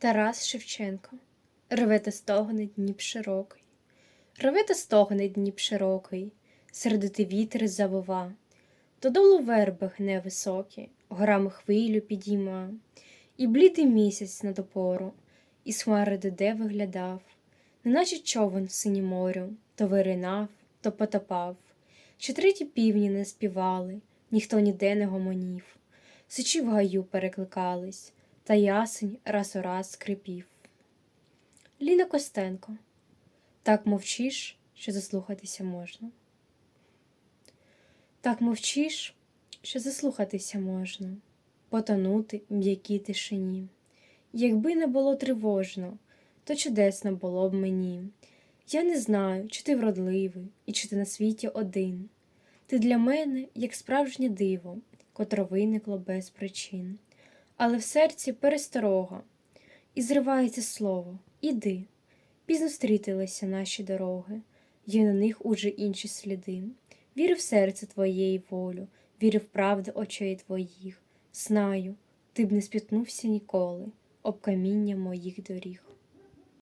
Тарас Шевченко. Реве та стогне Дніп широкий, реве та стогне Дніп широкий, сердитий вітер завива, додолу верби гне високі, горами хвилю підійма, і блідий місяць над опору, із хмари де виглядав, неначе човен в синім морю, то виринав, то потопав, ще треті півні не співали, ніхто ніде не гомонів, сичі в гаю перекликались, та ясень раз у раз скрипів. Ліна Костенко Так мовчиш, що заслухатися можна. Так мовчиш, що заслухатися можна, потонути в м'якій тишині. Якби не було тривожно, то чудесно було б мені. Я не знаю, чи ти вродливий, і чи ти на світі один. Ти для мене, як справжнє диво, котре виникло без причин. Але в серці пересторога, і зривається слово Іди. Пізно стрітилися наші дороги, є на них уже інші сліди. Вірю в серце твоє і волю, вірю в правду очей твоїх. Знаю, ти б не спітнувся ніколи об каміння моїх доріг.